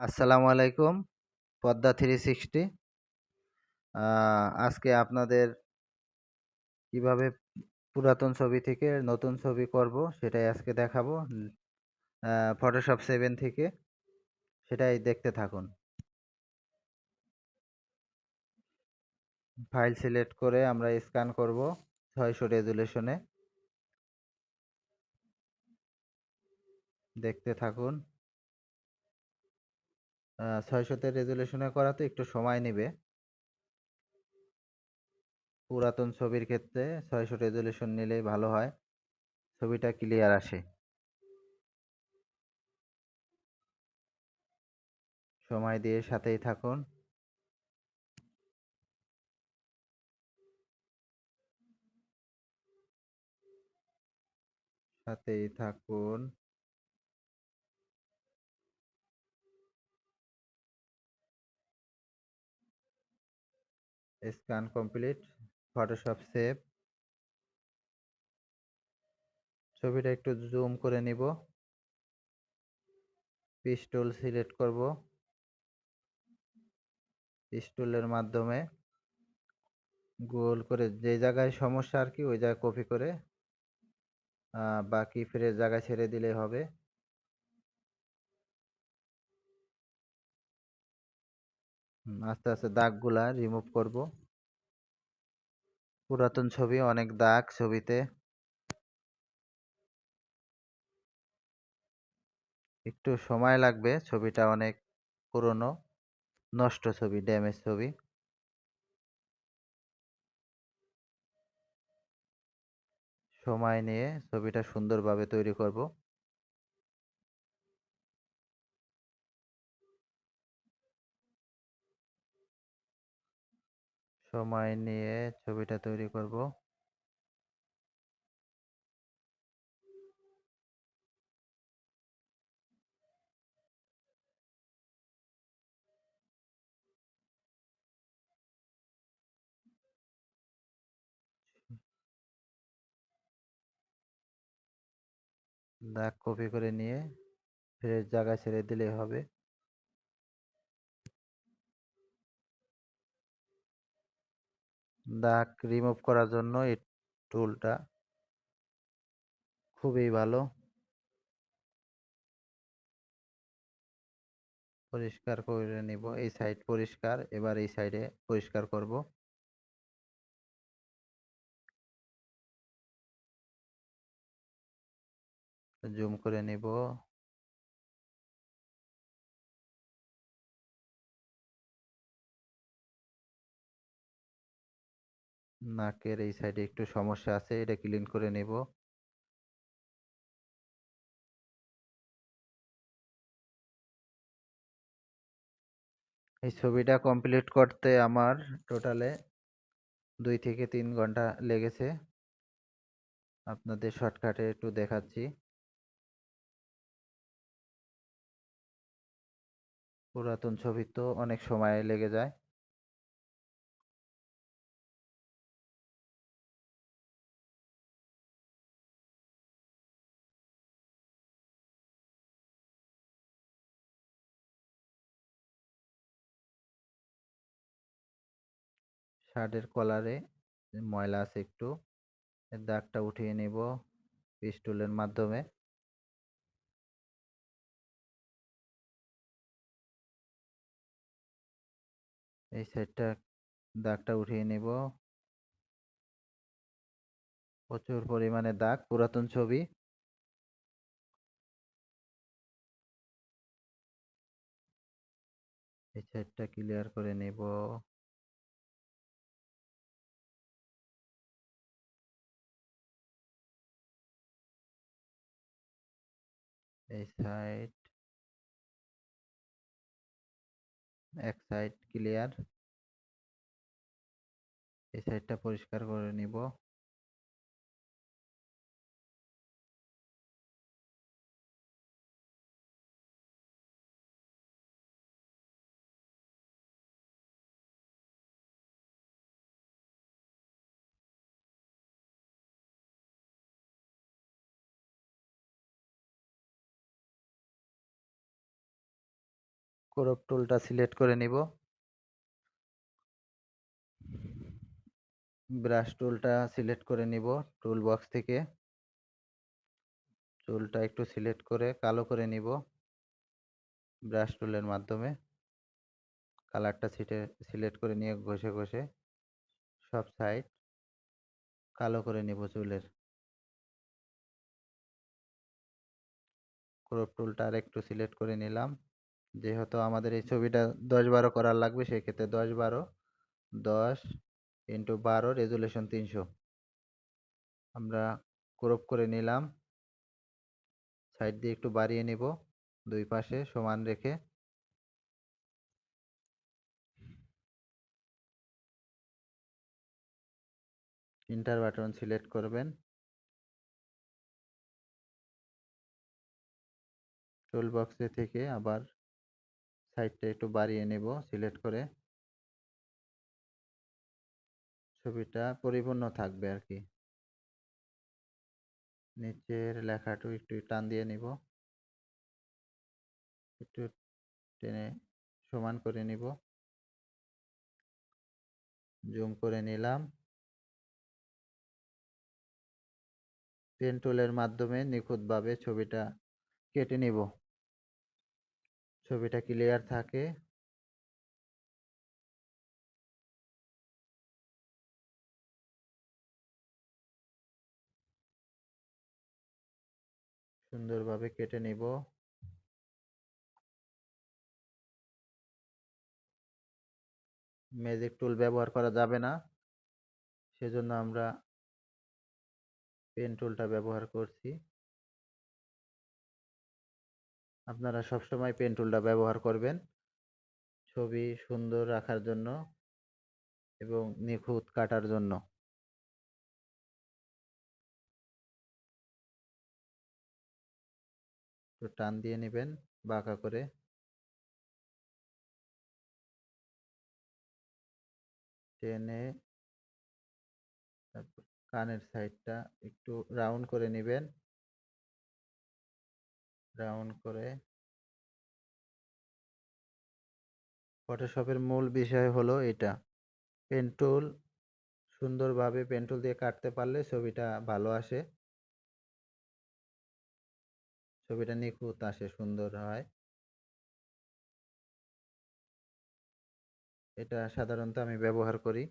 আসসালামু আলাইকুম। Padma three sixty আজকে আপনাদের কীভাবে পুরাতন ছবি থেকে নতুন ছবি করব সেটাই আজকে দেখাবো। ফটোশপ সেভেন থেকে সেটাই দেখতে থাকুন। ফাইল সিলেক্ট করে আমরা স্ক্যান করব ছয়শো রেজুলেশনে। দেখতে থাকুন। ছয়শোতে রেজুলেশনে করা তো একটু সময় নেবে। পুরাতন ছবির ক্ষেত্রে ছয়শো রেজুলেশন নিলেই ভালো হয়। ছবিটা ক্লিয়ার আসে। সময় দিয়ে সাথেই থাকুন। সাথেই থাকুন। স্ক্যান কমপ্লিট ফটোশপ সেভ ছবিটা একটু জুম করে নিব। পিস্টল সিলেক্ট করব। পিস্টলের মাধ্যমে গোল করে যে জায়গায় সমস্যা আর কি, ওই জায়গায় কপি করে বাকি ফ্রেশ জায়গায় ছেড়ে দিলেই হবে। আস্তে আস্তে দাগগুলা রিমুভ করব। পুরাতন ছবি, অনেক দাগ ছবিতে। একটু সময় লাগবে, ছবিটা অনেক পুরনো, নষ্ট ছবি ড্যামেজ ছবি। সময় নিয়ে ছবিটা সুন্দরভাবে তৈরি করব। সময় নিয়ে ছবিটা তৈরি করব। দাগ কপি করে নিয়ে ফ্রেশ জায়গা ছেড়ে দিলেই হবে। দাগ রিমুভ করার জন্য এই টুলটা খুবই ভালো। পরিষ্কার করে নিব, এই সাইড পরিষ্কার, এবার এই সাইডে পরিষ্কার করব। জুম করে নিব। নাকের এই সাইডে একটু সমস্যা আছে, এটা ক্লিন করে নেব। এই ছবিটা কমপ্লিট করতে আমার টোটালে দুই থেকে তিন ঘণ্টা লেগেছে। আপনাদের শর্টকাটে একটু দেখাচ্ছি। পুরাতন ছবি তো অনেক সময় লেগে যায়। শার্টের কলারে ময়লা আছে একটু দাগটা উঠিয়ে নিব পিস্টুলের মাধ্যমে। এই সাইডটা দাগটা উঠিয়ে নিব। প্রচুর পরিমাণে দাগ, পুরাতন ছবি। এই সাইডটা ক্লিয়ার করে নেব। এই সাইড এক সাইড ক্লিয়ার এই সাইডটা পরিষ্কার করে নিব। ক্রপ টুলটা সিলেক্ট করে নিব। ব্রাশ টুলটা সিলেক্ট করে নিব টুল বক্স থেকে। চুলটা একটু সিলেক্ট করে কালো করে নিব ব্রাশ টুলের মাধ্যমে। কালারটা সিলেক্ট করে নিয়ে ঘষে ঘষে সব সাইড কালো করে নিব চুলের। ক্রপ টুলটা আর একটু সিলেক্ট করে নিলাম। যেহেতু আমাদের এই ছবিটা দশ বারো করার লাগবে, সেক্ষেত্রে দশ বারো, দশ ইন্টু বারো রেজুলেশন তিনশো। আমরা ক্রপ করে নিলাম। সাইড দিয়ে একটু বাড়িয়ে নিব, দুই পাশে সমান রেখে। ইন্টার বাটন সিলেক্ট করবেন। টুল বক্সে থেকে আবার সাইডটা একটু বাড়িয়ে নেব, সিলেক্ট করে। ছবিটা পরিপূর্ণ থাকবে আর কি। নিচের লেখাটা একটু টান দিয়ে নিব। একটু টেনে সমান করে নিব। জুম করে নিলাম। পেন টুলের মাধ্যমে নিখুঁতভাবে ছবিটা কেটে নিব। ছবিটা ক্লিয়ার থাকে। সুন্দরভাবে কেটে নিব। ম্যাজিক টুল ব্যবহার করা যাবে না। সেজন্য আমরা পেন টুলটা ব্যবহার করছি। আপনারা সবসময় পেন টুলটা ব্যবহার করবেন। ছবি সুন্দর রাখার জন্য এবং নিখুঁত কাটার জন্য। একটু টান দিয়ে নেবেন, বাঁকা করে। টেনে তারপর কানের সাইডটা একটু রাউন্ড করে নেবেন। রাউন্ড করে ফটোশপের মূল বিষয় হলো এটা। পেন টুল সুন্দরভাবে পেন টুল দিয়ে কাটতে পারলে ছবিটা ভালো আসে। ছবিটা নিখুঁত আসে, সুন্দর হয়। এটা সাধারণত আমি ব্যবহার করি।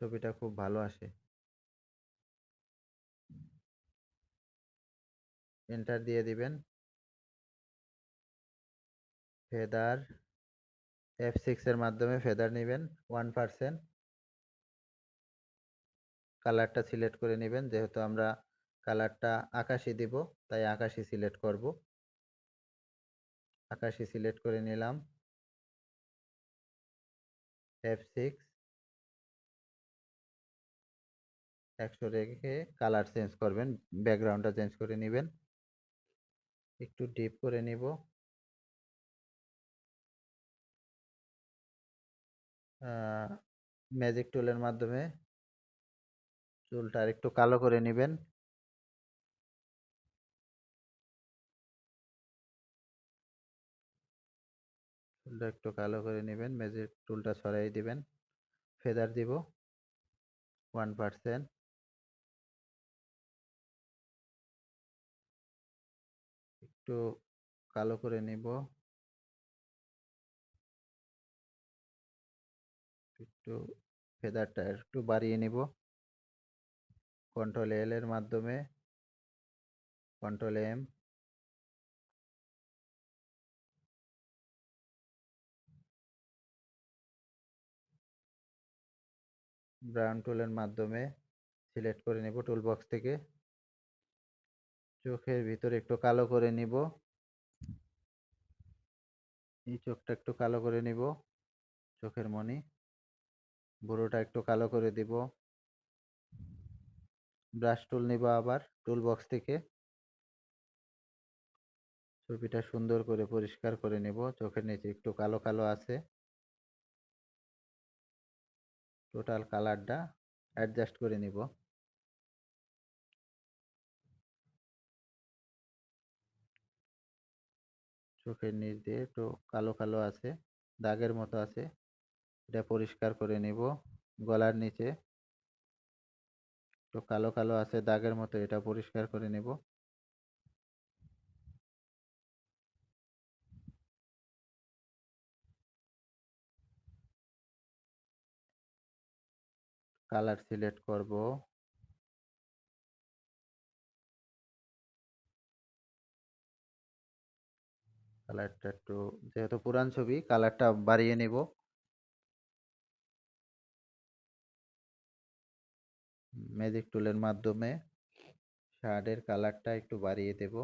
ছবিটা খুব ভালো আসে। এন্টার দিয়ে দিবেন। ফেদার এফ সিক্সের মাধ্যমে ফেদার নেবেন ওয়ান পার্সেন্ট কালারটা সিলেক্ট করে নেবেন, যেহেতু আমরা কালারটা আকাশি দিব, তাই আকাশি সিলেক্ট করব। আকাশি সিলেক্ট করে নিলাম। এফ সিক্স একশো রেখে কালার চেঞ্জ করবেন ব্যাকগ্রাউন্ডটা চেঞ্জ করে নেবেন। একটু ডিপ করে নিব। ম্যাজিক টুলের মাধ্যমে চুলটা একটু কালো করে নেবেন। চুলটা একটু কালো করে নেবেন ম্যাজিক টুলটা ছড়াই দিবেন। ফেদার দিব। ওয়ান পার্সেন্ট একটু কালো করে নিব। একটু ফেদারটা একটু বাড়িয়ে নিব। কন্ট্রোল এল এর মাধ্যমে। কন্ট্রোল এম ব্রাউন টুলের মাধ্যমে সিলেক্ট করে নেব টুল বক্স থেকে। চোখের ভিতরে একটু কালো করে নিব। এই চোখটা একটু কালো করে নিব, চোখের মনি। বুড়োটা একটু কালো করে দিব। ব্রাশ টুল নিব আবার, টুল বক্স থেকে। ছবিটা সুন্দর করে পরিষ্কার করে নেব, চোখের নিচে একটু কালো কালো আছে। টোটাল কালারটা অ্যাডজাস্ট করে নিব। চোখের নিচ দিয়ে একটু কালো কালো আছে, দাগের মতো আছে। এটা পরিষ্কার করে নিব গলার নিচে। একটু কালো কালো আছে, দাগের মতো, এটা পরিষ্কার করে নেব। কালার সিলেক্ট করব। কালারটা একটু, যেহেতু পুরান ছবি কালারটা বাড়িয়ে নেব। ম্যাজিক টুলের মাধ্যমে শার্টের কালারটা একটু বাড়িয়ে দেব।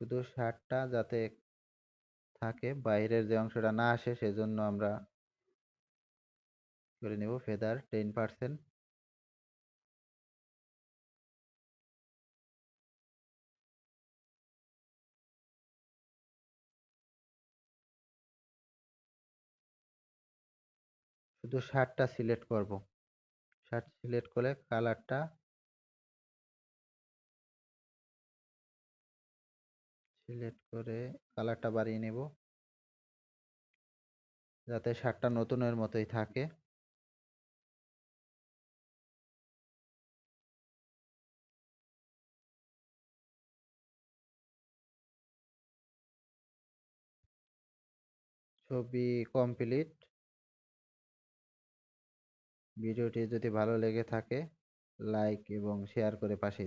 শুধু শার্টটা যাতে থাকে, বাইরের যে অংশটা না আসে, সেজন্য আমরা করে নেব ফেদার টেন পার্সেন্ট শুধু শার্টটা সিলেক্ট করব। শার্ট সিলেক্ট করে কালারটা সিলেক্ট করে কালারটা বাড়িয়ে নেব। যাতে শার্টটা নতুনের মতোই থাকে। ছবি কমপ্লিট ভিডিওটি যদি ভালো লেগে থাকে লাইক এবং শেয়ার করে পাশেই থাকুন